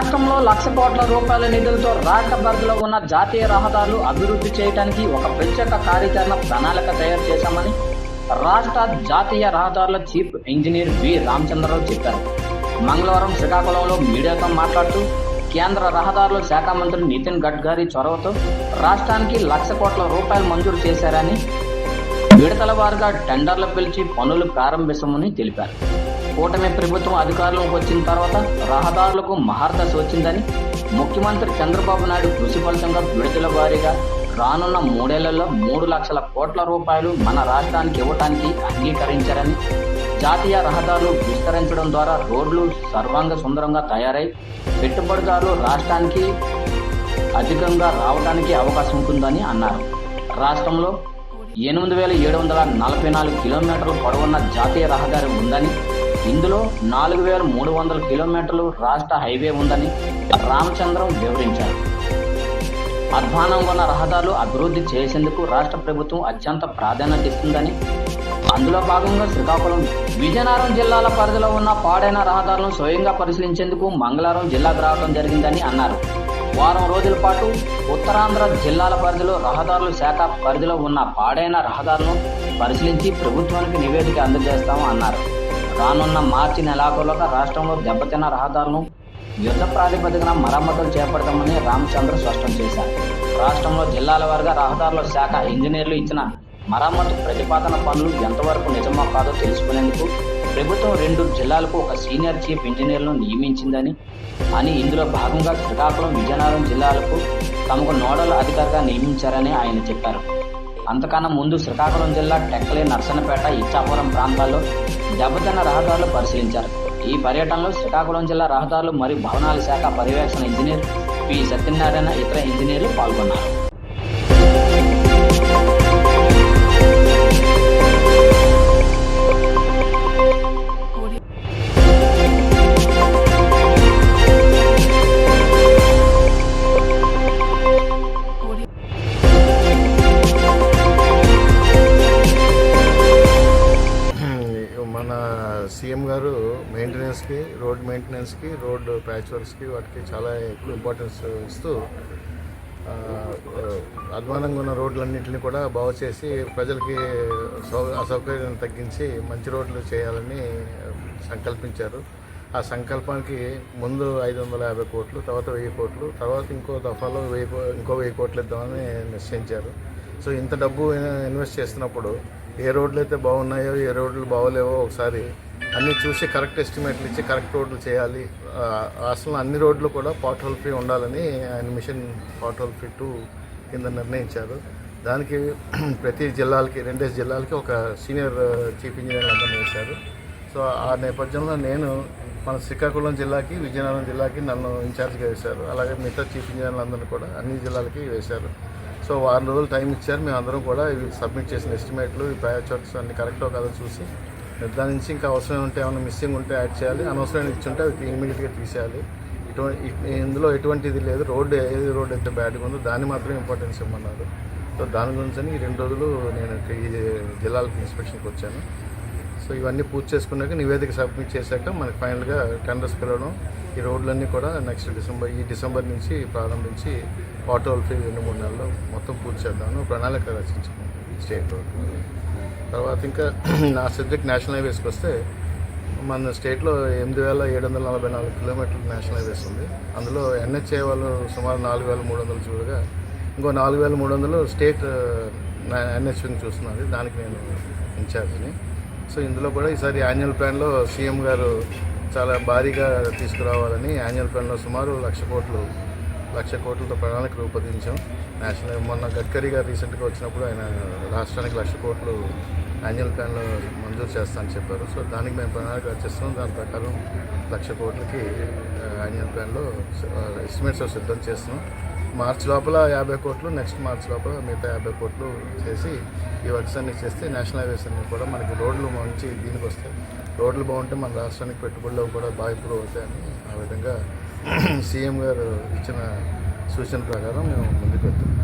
రాష్ట్రంలో లక్ష కోట్ల రూపాయల నిధులతో రాష్ట్ర ఉన్న జాతీయ రహదారులు అభివృద్ధి చేయడానికి ఒక ప్రత్యేక కార్యాచరణ ప్రణాళిక తయారు చేశామని రాష్ట్ర జాతీయ రహదారుల చీఫ్ ఇంజనీర్ వి. రామచంద్రరావు చెప్పారు. మంగళవారం శ్రీకాకుళంలో మీడియాతో మాట్లాడుతూ కేంద్ర రహదారుల శాఖ మంత్రి నితిన్ గడ్కరీ చొరవతో రాష్ట్రానికి లక్ష కోట్ల రూపాయలు మంజూరు చేశారని విడతల వారుగా టెండర్లు పిలిచి పనులు ప్రారంభిస్తామని తెలిపారు. కూటమి ప్రభుత్వం అధికారంలోకి వచ్చిన తర్వాత రహదారులకు మహార్దశ వచ్చిందని ముఖ్యమంత్రి చంద్రబాబు నాయుడు కృషి ఫలితంగా విడుదల వారీగా రానున్న మూడేళ్ళలో మూడు లక్షల కోట్ల రూపాయలు మన రాష్ట్రానికి ఇవ్వటానికి అంగీకరించారని జాతీయ రహదారులు విస్తరించడం ద్వారా రోడ్లు సర్వాంగ సుందరంగా తయారై పెట్టుబడిదారులు రాష్ట్రానికి అధికంగా రావడానికి అవకాశం ఉంటుందని అన్నారు. రాష్ట్రంలో ఎనిమిది వేల ఏడు వందల నలభై నాలుగు కిలోమీటర్లు పొడవున్న జాతీయ రహదారి ఉందని ఇందులో నాలుగు వేల మూడు వందల కిలోమీటర్లు రాష్ట్ర హైవే ఉందని రామచంద్రం వివరించారు. అధ్వానం ఉన్న రహదారులు అభివృద్ధి చేసేందుకు రాష్ట్ర ప్రభుత్వం అత్యంత ప్రాధాన్యత ఇస్తుందని అందులో భాగంగా శ్రీకాకుళం విజయనగరం జిల్లాల పరిధిలో ఉన్న పాడైన రహదారులను స్వయంగా పరిశీలించేందుకు మంగళవారం జిల్లాకు రావడం జరిగిందని అన్నారు. వారం రోజుల పాటు ఉత్తరాంధ్ర జిల్లాల పరిధిలో రహదారుల శాఖ పరిధిలో ఉన్న పాడైన రహదారులను పరిశీలించి ప్రభుత్వానికి నివేదిక అందజేస్తామని అన్నారు. రానున్న మార్చి నెలాఖరులోగా రాష్ట్రంలో దెబ్బతిన్న రహదారులను యుద్ధ ప్రాతిపదికన మరమ్మతులు చేపడతామని రామచంద్ర స్పష్టం చేశారు. రాష్ట్రంలో జిల్లాల వారిగా రహదారుల శాఖ ఇంజనీర్లు ఇచ్చిన మరమ్మతు ప్రతిపాదన పనులు ఎంతవరకు నిజమో కాదో తెలుసుకునేందుకు ప్రభుత్వం రెండు జిల్లాలకు ఒక సీనియర్ చీఫ్ ఇంజనీర్లను నియమించిందని అని ఇందులో భాగంగా శ్రీకాకుళం విజయనగరం జిల్లాలకు తమకు నోడల్ అధికారిగా నియమించారని ఆయన చెప్పారు. అంతకన్నా ముందు శ్రీకాకుళం జిల్లా టెక్కలి నర్సన్నపేట ఇచ్చాపురం ప్రాంతాల్లో దెబ్బతిన్న రహదారులు పరిశీలించారు. ఈ పర్యటనలో శ్రీకాకుళం జిల్లా రహదారులు మరియు భవనాల శాఖ పర్యవేక్షణ ఇంజనీర్ పి. సత్యనారాయణ ఇతర ఇంజనీర్లు పాల్గొన్నారు. సీఎం గారు మెయింటెనెన్స్కి రోడ్ మెయింటెనెన్స్కి రోడ్ ప్యాచ్ వర్క్స్కి వాటికి చాలా ఎక్కువ ఇంపార్టెన్స్ ఇస్తూ అధ్వానంగా ఉన్న రోడ్లన్నింటినీ కూడా బాగు చేసి ప్రజలకి సౌ అసౌకర్యాన్ని తగ్గించి మంచి రోడ్లు చేయాలని సంకల్పించారు. ఆ సంకల్పానికి ముందు ఐదు వందల యాభై కోట్లు తర్వాత వెయ్యి కోట్లు తర్వాత ఇంకో దఫాలో వెయ్యి ఇంకో వెయ్యి కోట్లు ఇద్దామని నిశ్చయించారు. సో ఇంత డబ్బు ఇన్వెస్ట్ చేస్తున్నప్పుడు ఏ రోడ్లు అయితే బాగున్నాయో ఏ రోడ్లు బాగోలేవో ఒకసారి అన్నీ చూసి కరెక్ట్ ఎస్టిమేట్లు ఇచ్చి కరెక్ట్ రోడ్లు చేయాలి. అసలు అన్ని రోడ్లు కూడా పాట్ హోల్ ఫ్రీ ఉండాలని ఆయన mission pothole free two కింద నిర్ణయించారు. దానికి ప్రతి జిల్లాలకి రెండేసి జిల్లాలకి ఒక సీనియర్ చీఫ్ ఇంజనీర్ అందరినీ వేశారు. సో ఆ నేపథ్యంలో నేను మన శ్రీకాకుళం జిల్లాకి విజయనగరం జిల్లాకి నన్ను ఇన్ఛార్జ్గా వేశారు. అలాగే మిగతా చీఫ్ ఇంజనీర్లు కూడా అన్ని జిల్లాలకి వేశారు. సో వారం రోజులు టైం ఇచ్చారు. మేము కూడా ఇవి సబ్మిట్ చేసిన ఎస్టిమేట్లు ఈ ప్యాచ్ వర్క్స్ అన్ని కరెక్టో కాదో చూసి నిర్ధారించి ఇంకా అవసరం ఉంటే ఏమైనా మిస్సింగ్ ఉంటే యాడ్ చేయాలి. అనవసరమైన ఇచ్చుంటే అది ఇమీడియట్గా తీసేయాలి. ఇటువంటి ఇందులో ఎటువంటిది లేదు. రోడ్డు ఏది రోడ్ అయితే బ్యాడ్గా ఉందో దాన్ని మాత్రం ఇంపార్టెన్స్ ఇవ్వమన్నారు. సో దాని గురించి ఈ రెండు రోజులు నేను ఈ జిల్లాలకు ఇన్స్పెక్షన్కి వచ్చాను. సో ఇవన్నీ పూర్తి చేసుకున్నాక నివేదిక సబ్మిట్ చేశాక మనకి ఫైనల్గా టెండర్స్ పిలవడం ఈ రోడ్లన్నీ కూడా నెక్స్ట్ డిసెంబర్ ఈ డిసెంబర్ నుంచి ప్రారంభించి వాటర్ ఫ్రీ రెండు మూడు నెలల్లో మొత్తం పూర్తి చేద్దామని ప్రణాళిక రచించాము స్టేట్ రోడ్. తర్వాత ఇంకా నా సబ్జెక్ట్ నేషనల్ హైవేస్కి వస్తే మన స్టేట్లో ఎనిమిది వేల ఏడు వందల నలభై నాలుగు కిలోమీటర్లు నేషనల్ హైవేస్ ఉంది. అందులో ఎన్హెచ్ఏ వాళ్ళు సుమారు నాలుగు వేల మూడు వందలు చూడగా ఇంకో నాలుగు వేల మూడు వందలు స్టేట్ ఎన్హెచ్ని చూస్తున్నది దానికి నేను ఇన్ఛార్జ్ని. సో ఇందులో కూడా ఈసారి యాన్యువల్ ప్లాన్లో సీఎం గారు చాలా భారీగా తీసుకురావాలని యాన్యువల్ ప్లాన్లో సుమారు లక్ష కోట్లు లక్ష కోట్లతో ప్రణాళిక రూపొందించాం. నేషనల్ మొన్న గడ్కరీ గారు రీసెంట్గా వచ్చినప్పుడు ఆయన రాష్ట్రానికి లక్ష కోట్లు యాన్యువల్ ప్లాన్లో మంజూరు చేస్తానని చెప్పారు. సో దానికి మేము ప్రణాళిక రచిస్తున్నాం. దాని ప్రకారం లక్ష కోట్లకి యాన్యువల్ ప్లాన్లో ఎస్టిమేట్స్ సిద్ధం చేస్తున్నాం. మార్చ్ లోపల యాభై కోట్లు నెక్స్ట్ మార్చ్ లోపల మిగతా యాభై కోట్లు చేసి ఈ వర్క్స్ అన్ని చేస్తే నేషనల్ హైవేస్ అన్ని కూడా మనకి రోడ్లు మంచి దీనికి వస్తాయి రోడ్లు బాగుంటే మన రాష్ట్రానికి పెట్టుబడులు కూడా బాగా ఇంప్రూవ్ అవుతాయని ఆ విధంగా సీఎం గారు ఇచ్చిన సూచన ప్రకారం మేము ముందుకు వెళ్తాం